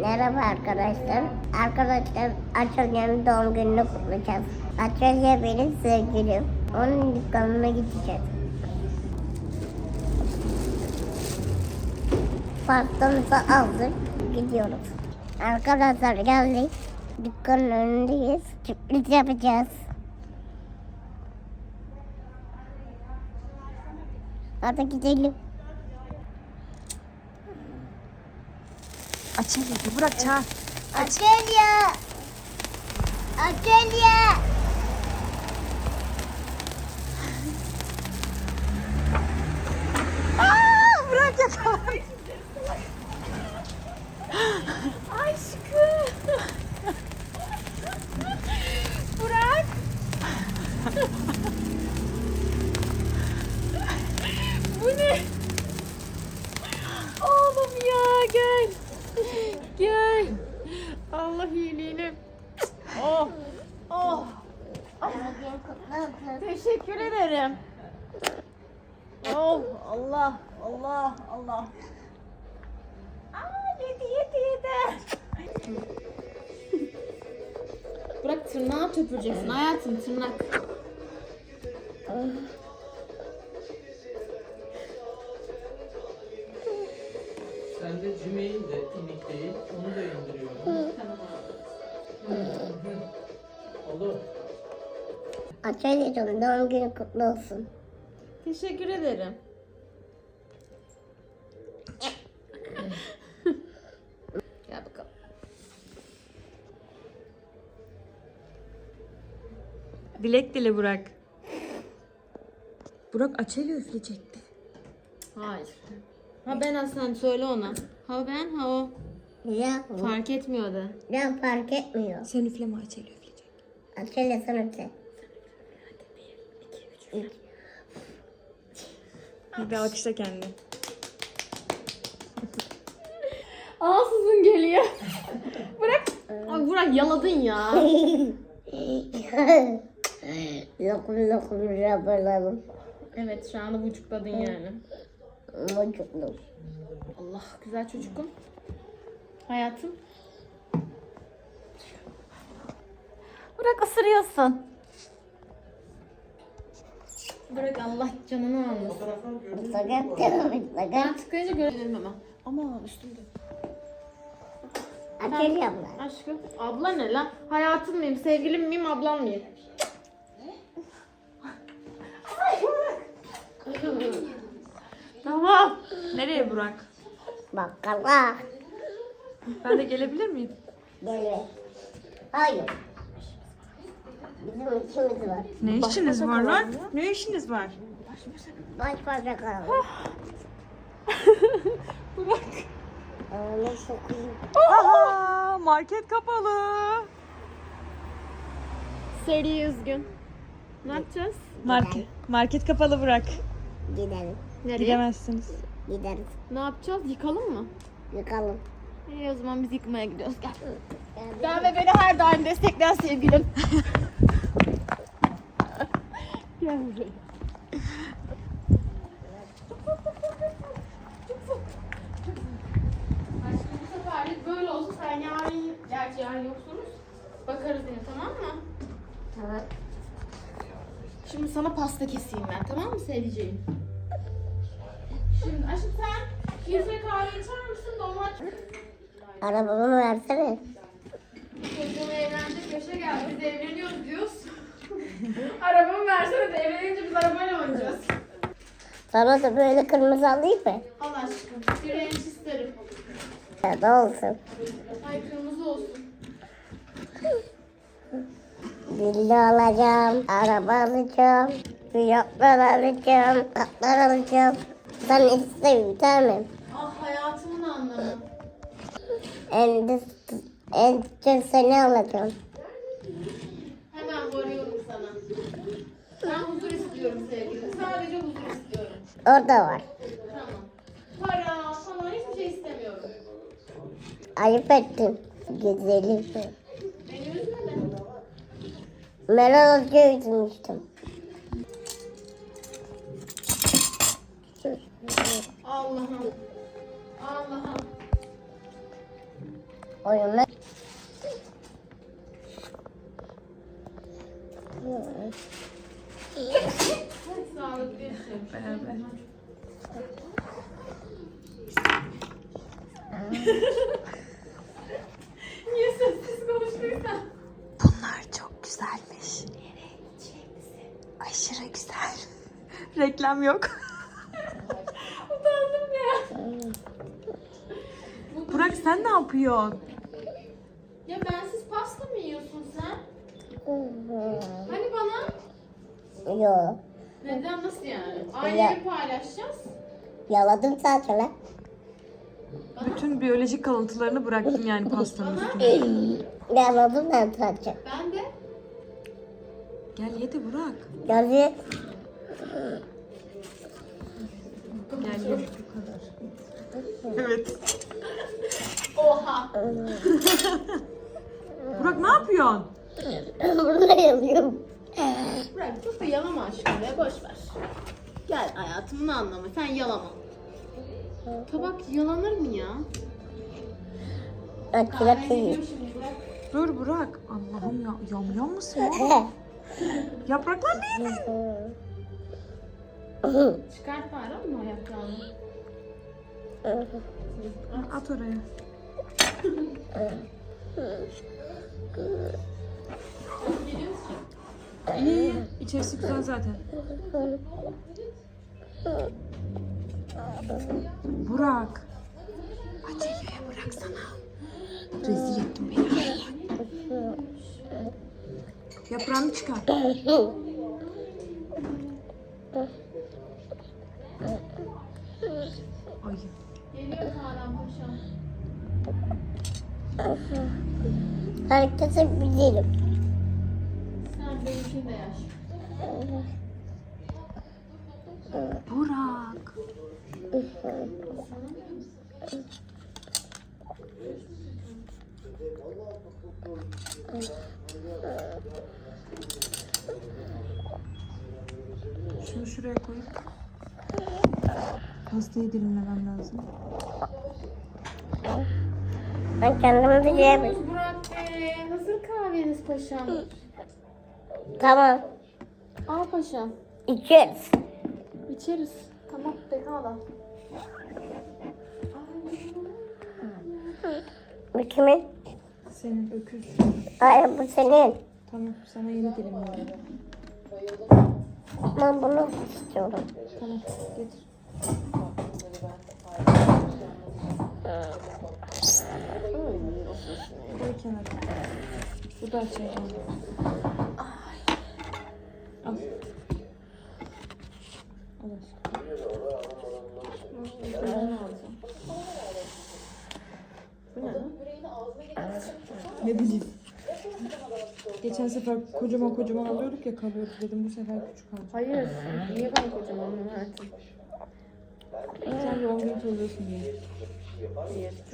Merhaba arkadaşlar. Arkadaşlar Açelya'nın doğum gününü kutlayacağız. Açelya benim sevgilim. Onun dükkanına gideceğiz. Pastamızı aldık. Gidiyoruz. Arkadaşlar geldik. Dükkanın önündeyiz. Sürpriz yapacağız. Hadi gidelim. Açayım bir bırak çağır. Açelya! Açelya! Aa, bırak yakalamayın. Aşkım. Bırak. Bu ne? Oğlum ya gel. Gel. Allah iyiliğini. Oh. Oh. Teşekkür ederim. Oh Allah Allah Allah. Aa yedi yedi yedi. Bırak tırnağı töpüreceksin hayatım tırnak. Sen de Cümey'in de inik değil, onu da indiriyorum. Olur. Açelya'cığım doğum günü kutlu olsun. Teşekkür ederim. Dilek dile Burak. Burak açeli üfleyecekti. Hayır. Ha ben Aslan söyle ona. Ha ben ha o. Ya, Fark etmiyor da. ya fark etmiyor. Sen üfleme açeli üfleyecek. Açelya sen öte. Bir de alkışla kendini. Ağzısın geliyor. Bırak. Ay Burak yaladın ya. lokum lokum rabalalım. Evet şu anda buçukladın yani. Mocuklu. Allah güzel çocukum. Hayatım. Bırak ısırıyorsun. Bırak Allah canını almasın. Sakat devam et sakat. Ben tıkayınca görelim hemen. Ama üstümde. Açelya abla. Aşkım. Abla ne lan? Hayatım mıyım? Sevgilim miyim? Ablam mıyım? Tamam. Nereye Burak? Bakkala. Ben de gelebilir miyim? Böyle. Hayır. Bizim işimiz var. Ne işiniz var lan? Ne işiniz var? Baş başa kalalım. Burak. Öyle sokayım. Aha, market kapalı. Seri üzgün. Ne yapacağız? Market, market kapalı Burak. Gidelim. Nereye? Gidemezsiniz. Gideriz. Ne yapacağız? Yıkalım mı? Yıkalım. İyi o zaman biz yıkmaya gidiyoruz. Gel. Gel ve beni her daim destekleyen sevgilim. Gel buraya. Aşkım bu seferlik böyle olsun. Sen yarın, gerçi yarın yoksunuz. Bakarız yine tamam mı? Tamam. Şimdi sana pasta keseyim ben tamam mı sevdiceğim? Şimdi aşkım sen filtre kahve içer misin? Domat. Arabamı versene. Çocuğum evlenecek yaşa geldi. Biz evleniyoruz diyoruz. Arabamı versene de evlenince biz arabayla oynayacağız. Sana da böyle kırmızı alayım mı? Al aşkım. Bir renk isterim. Ya da olsun. Ay kırmızı olsun. Villa alacağım, araba alacağım, fiyatlar alacağım, atlar alacağım. Sen iste bir tanem. Ah hayatımın anlamı. En çok seni alacağım. Hemen varıyorum sana. Ben huzur istiyorum sevgilim. Sadece huzur istiyorum. Orada var. Tamam. Para falan hiçbir şey istemiyorum. Ayıp ettin. Güzelim. Merak etmiştim. Allah'ım. Allah'ım. Oyunu. Beraber. Reklam yok. Utandım ya. Burak sen ne yapıyorsun? Ya bensiz pasta mı yiyorsun sen? Hani bana? Yok. Neden nasıl yani? Aileyi paylaşacağız. Yaladım zaten lan. Bütün biyolojik kalıntılarını bıraktım yani pastanın üstüne. Yaladım ben zaten. Ben de. Gel ye de Burak. Yazık. Evet. Oha. Burak ne yapıyorsun? Burada yazıyorum. Bırak çok da yalama aşkım be boş ver. Gel hayatımın anlamı sen yalama. Tabak yalanır mı ya? Ben kıyım. gidiyorum şimdi bırak. Dur Burak. Allah'ım ya. Yamyam mısın ya? Yapraklar ne yedin? Çıkart bari mı ayaklarını? At oraya. İyi. İçerisi güzel zaten. Burak. Aceleye bıraksana. Rezil ettin beni. Yaprağını çıkar. Ay. Geliyor Tarhan Paşa. Herkese bilirim. Sen benimkini de yaş. Burak. Şunu şuraya koy. Pastayı dilimlemem lazım. Ben kendimi bilirim. Burak Bey, hazır kahveniz paşam. Tamam. Al paşam. İçeriz. İçeriz. Tamam, pekala. Bu kimin? Senin öküz. Hayır bu senin. Tamam sana yeni dilimlerim. Ben bunu istiyorum. Tamam getir. Koy kenara. Bu da açacağım. Al. Al aşkım. Ne bileyim. Geçen sefer kocaman kocaman alıyorduk ya kalıyordu dedim bu sefer küçük alacağım. Hayır, niye ben kocaman Mert'im? Sen yoğun gün çalıyorsun diye.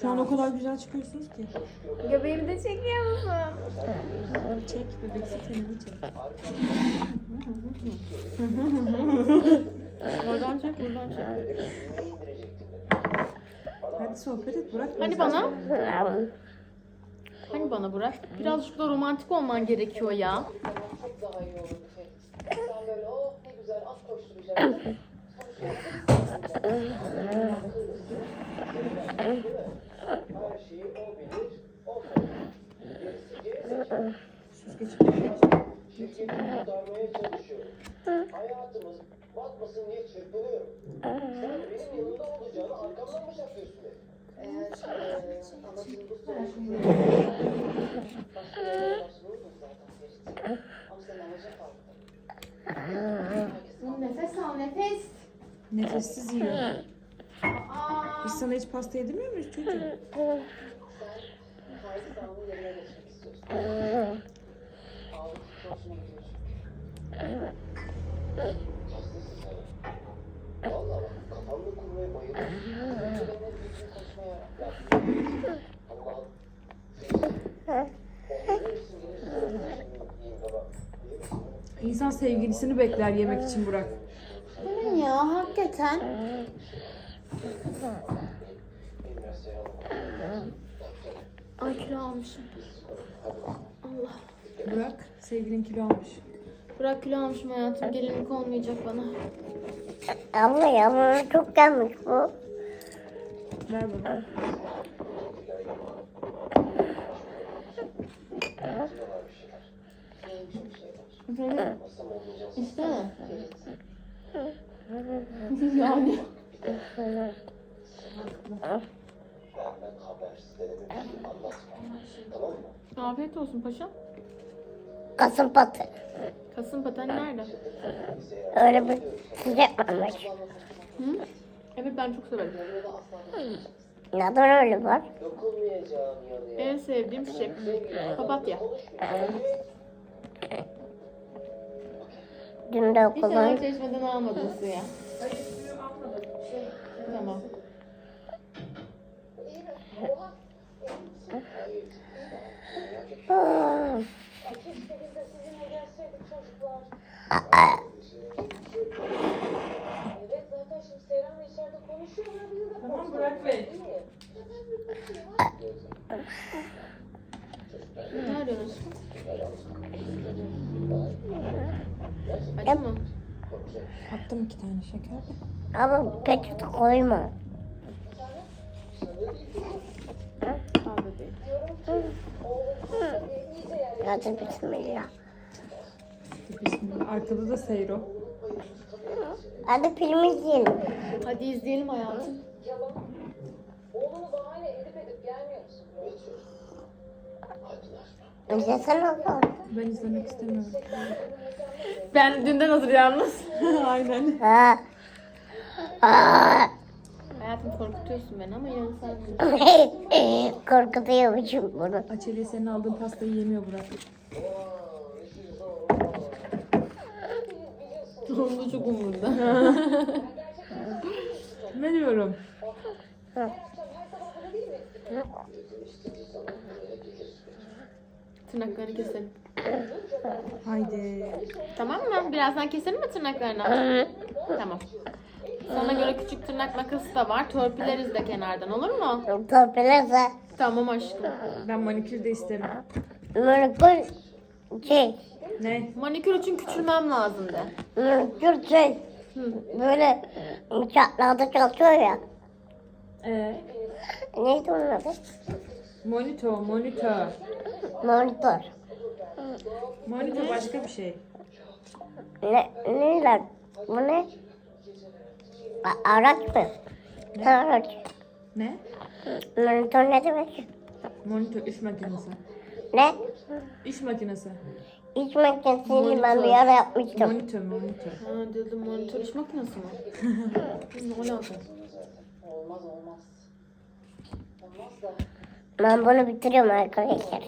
Şu an o kadar güzel çıkıyorsunuz ki. Göbeğimi de çekiyor musun? Çek bebeksi tenini çek. Oradan çek, buradan çek. Hadi sohbet et bırak. Hani bana? Hani bana bırak? Birazcık da romantik olman gerekiyor ya. kurtarmaya çalışıyorum. Hayatımız batmasın diye çırpınıyorum. Sen benim yanımda olacağını arkamdan mı şaklıyorsun beni? Eğer e, anlatıldığı sonuçta başka yollar başvururdun zaten. Ama sen alaca kaldın. Nefes al, nefes. Nefessiz yiyor. Biz sana hiç pasta yedirmiyor muyuz çocuğum? İnsan sevgilisini bekler yemek için Burak. Sayalım. Ay kilo almışım. Allah. Burak sevgilin kilo almış. Bırak kilo almışım hayatım. Gelinlik olmayacak bana. Abla ya çok gelmiş bu. Ver bana. İstene. Yani. Anlatma. Tamam mı? Afiyet olsun paşam. Kasımpatı. Kasım paten nerede? Öyle bir sıcak varmış. Hı? Evet ben çok severim. Neden öyle var? Dokunmayacağım. En sevdiğim çiçek. Papatya. Dün de İnşallah okuldan çeşmeden almadın suya. Tamam. Ah, Attım iki tane şeker de. ama peçete koyma. Hadi bismillah. Bismillah. Arkada da Seyro. Hadi film izleyelim. Hadi izleyelim hayatım. Oğlunu bahane edip edip gelmiyor musun? İzlesene oğlum. Ben izlemek istemiyorum. Ben dünden hazır yalnız. Aynen. Ha. Aa. Hayatım korkutuyorsun beni ama yarın sen Korkutuyormuşum bunu. Açeli'ye senin aldığın pastayı yemiyor Burak. Onun çok umurda. Ne diyorum? Tırnaklarını keselim. Haydi. Tamam mı? Birazdan keselim mi tırnaklarını? tamam. Sana göre küçük tırnak makası da var. Törpüleriz de kenardan olur mu? Torpilerse Tamam aşkım. Ben manikür de isterim. mülkül şey, Ne? Manikür için küçülmem lazım de. mülkül şey, böyle inşaatlarda çalışıyor ya. Ee, Neydi onun adı? Monitör, monitör. Monitör. Monitör başka bir şey. Ne, ne lan? Bu ne? A- araç mı? Ne araç? Ne? Monitör ne demek? Monitör, iş makinesi. Ne? İş makinesi. İç makinesini ben bir ara yapmıştım. Monitör, monitör. Ha dedim monitör iş makinesi mi? ne alaka? Ben bunu bitiriyorum arkadaşlar.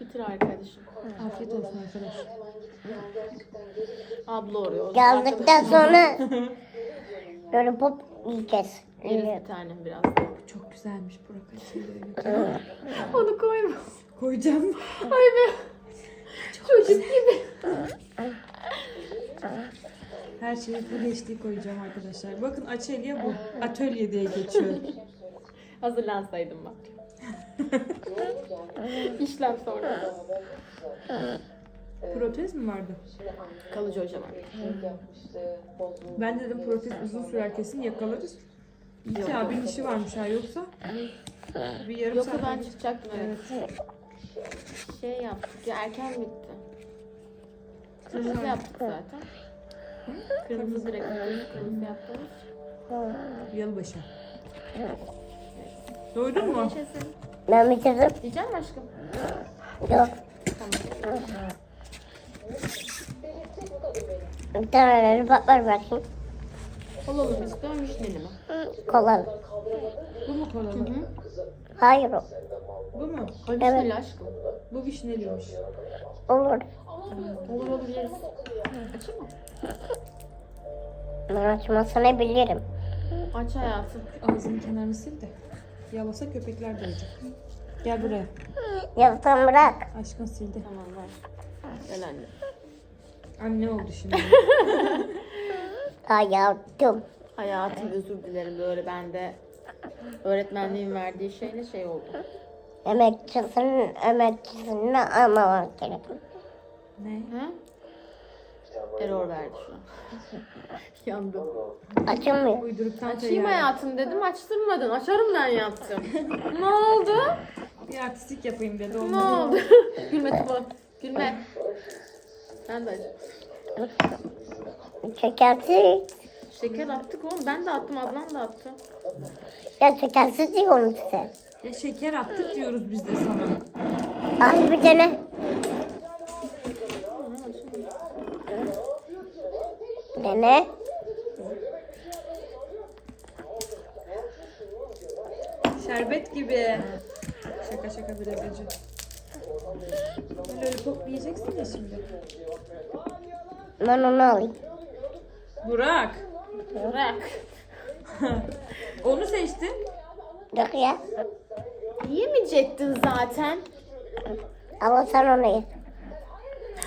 Bitir arkadaşım. Afiyet olsun arkadaş. Abla oraya. Geldikten sonra böyle pop yiyeceğiz. Yeriz bir tane biraz. Çok güzelmiş Burak Açeli. Onu koyma. Koyacağım. Ay be. Çocuk gibi. Her şeyi full HD koyacağım arkadaşlar. Bakın Açelya bu. Atölye diye geçiyor. Hazırlansaydım bak. İşlem sonra. Protez mi vardı? Kalıcı hocam. yapmıştı. Bozuldu. Ben dedim protez uzun sürer kesin yakalarız. İki abinin işi varmış ha yoksa bir yarım Yoksa saat ben çıkacaktım evet. Şey yaptık ya erken bitti. Kırmızı yaptık zaten. Kırmızı direkt kırmızı yaptığımız. Yılbaşı. Doydun mu? Yaşasın. Ben bitirdim. Diyeceğim mi aşkım? Yok. Bir tane lollipop ver bakayım. Kolalı mı istiyorsun vişneli mi? Kola. Bu mu kolalı? Hayır o. Bu mu? Vişneli aşkım. Bu vişneliymiş. Olur. Olur olur yeriz. Açayım mı? Ben açmasını bilirim. Aç hayatım. Ağzının kenarını sil de. Yalasa köpekler doyacak. Gel buraya. Ya sen bırak. Aşkın sildi. Tamam ver. Gel anne. Anne oldu şimdi. Hayatım. Hayatım özür dilerim böyle bende öğretmenliğin verdiği şeyle şey oldu. Emekçisinin emekçisini almamak gerekiyor. Ne? Ha? Error verdi şu an. Yandım. Açılmıyor. Uyduruktan Açayım hayatım dedim açtırmadın. Açarım ben yaptım. ne oldu? Bir artistik yapayım dedi. Ne Olmadı. oldu? Gülme Tuba. Gülme. Ben de aç. Şekersiz. Şeker attık oğlum. Ben de attım. Ablam da attı. Ya şekersiz diyorum size. Ya şeker attık diyoruz biz de sana. Al bir tane. Dene. Şerbet gibi. Şaka şaka biraz acı. Lollipop yiyeceksin ya şimdi. Ben onu alayım. Burak. Bırak. Onu seçtin. Yok ya. Yemeyecektin zaten. Ama sen onu ye.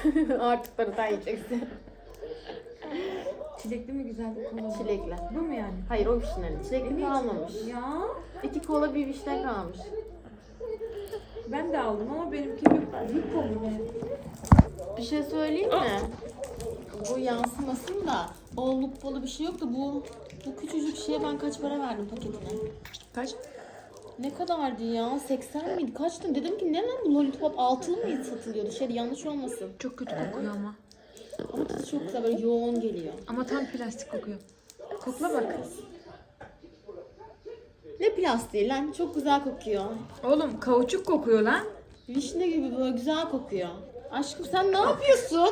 Artık sen yiyeceksin. Çilekli mi güzeldi kola mı? Çilekli. Bu mu yani? Hayır o vişneli. Çilekli kalmamış. Ya İki kola bir vişne kalmış. ben de aldım ama benimki bir mu ne? Bir şey söyleyeyim mi? Bu yansımasın da o luppolu bir şey yok da bu bu küçücük şeye ben kaç para verdim paketine? Kaç? Ne kadardı ya? 80 miydi? Kaçtı? Dedim ki ne lan bu lollipop altılı mıydı satılıyordu? Şey yanlış olmasın. Çok kötü kokuyor ama. Ama tadı çok güzel böyle yoğun geliyor. Ama tam plastik kokuyor. Kokla bak. Ne plastiği lan? Çok güzel kokuyor. Oğlum kauçuk kokuyor lan. Vişne gibi böyle güzel kokuyor. Aşkım sen ne yapıyorsun?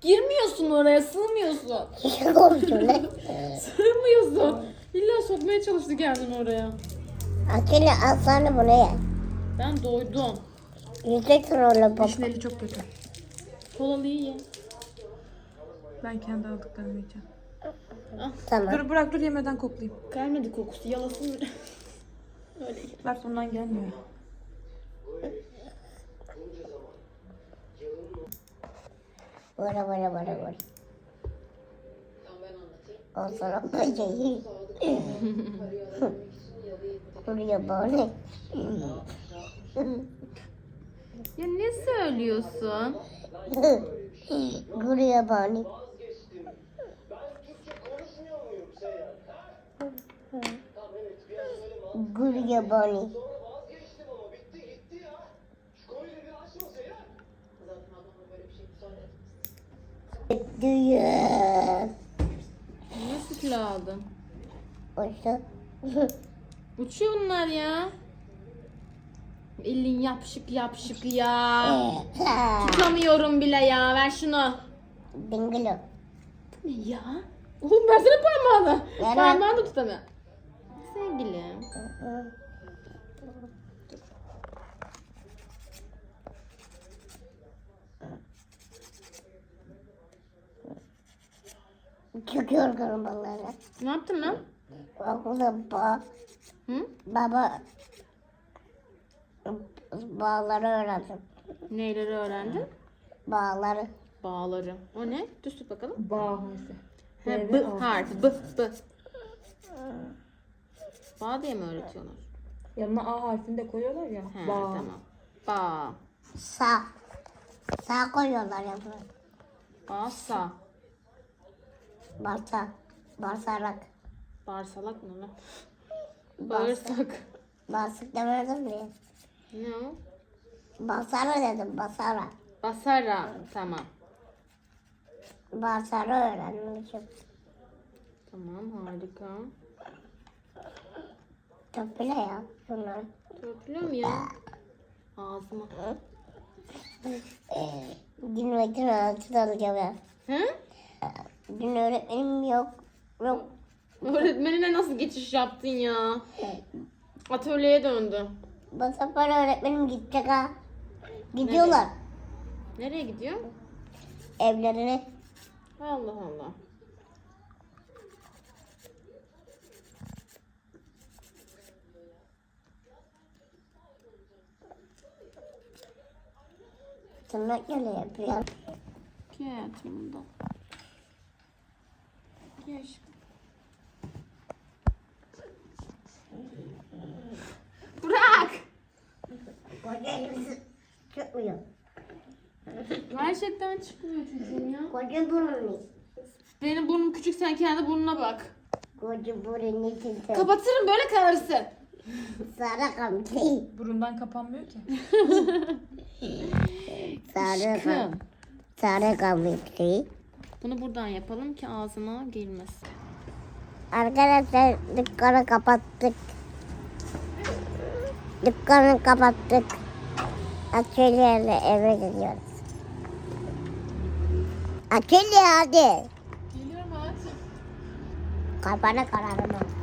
Girmiyorsun oraya, sığmıyorsun. Sığmıyorsun. İlla sokmaya çalıştı kendini oraya. Akili al sana bunu ye. Ben doydum. Yiyeceksin onu baba. Vişneli çok kötü. Kolalıyı ye. Ben kendi aldıklarımı yiyeceğim. Tamam. Dur bırak dur yemeden koklayayım. Gelmedi kokusu, yalasın. Öyle. Bak ondan gelmiyor. Vara vara vara vara. O sana böceği. Buraya böyle. Ya ne söylüyorsun? Buraya böyle. Konuşmuyor muyum Seyhan? Tamam evet bir an öyle mal Buraya böyle. vazgeçtim ama bitti gitti ya. Şu konuyu bir açma Seyhan. Zaten adamla böyle bir şey müsaade Düğün. Nasıl kilo aldın? Oysa. Uçuyor bunlar ya. Elin yapışık yapışık ya. Tutamıyorum bile ya. Ver şunu. Dingilo. Ne ya? Oğlum versene parmağını. Ver. Parmağını da tutamıyorum. Sevgilim. Çok yorgunum onlara. Ne yaptın lan? Okulda ba Hı? baba bağları öğrendim. Neyleri öğrendin? Bağları. Bağları. O ne? Düz tut bakalım. Bağ harfi. He, b harfi. B, b. Bağ diye mi öğretiyorlar? Yanına A harfini de koyuyorlar ya. He, Bağ. tamam. Bağ. Sağ. Sağ koyuyorlar ya bunu. Bağ sa. Barsa. Barsarak. Bağırsalak mı lan? Bağırsak. Basık demedim mi? Ne o? Basara dedim basara. Basara. Tamam. Basara öğrenmişim. Tamam harika. Bile ya bunlar. Törpülüyorum ya. Ağzıma. Gün ve gün altı alacağım ya. Hı? Dün öğretmenim yok. Yok. Öğretmenine nasıl geçiş yaptın ya? Atölyeye döndü. Sefer öğretmenim gidecek ha. Gidiyorlar Nereye gidiyor? evlerine. Allah Allah. Tırnak öyle yapıyor. Gel burada. Gel aşkım. Koca elbise çıkmıyor. Gerçekten çıkmıyor çocuğum ya. Koca burnu. Benim burnum küçük sen kendi burnuna bak. Koca burnu sen. Kapatırım böyle kalırsın. Sarı kamçı. Burundan kapanmıyor ki. Sarı kam. Aşkım. Sarı kamçı. Bunu buradan yapalım ki ağzına girmesin. Arkadaşlar dükkanı kapattık. Dükkanı kapattık. Atölyeyle eve gidiyoruz. Atölye hadi. Geliyorum hayatım. Kafana kararım.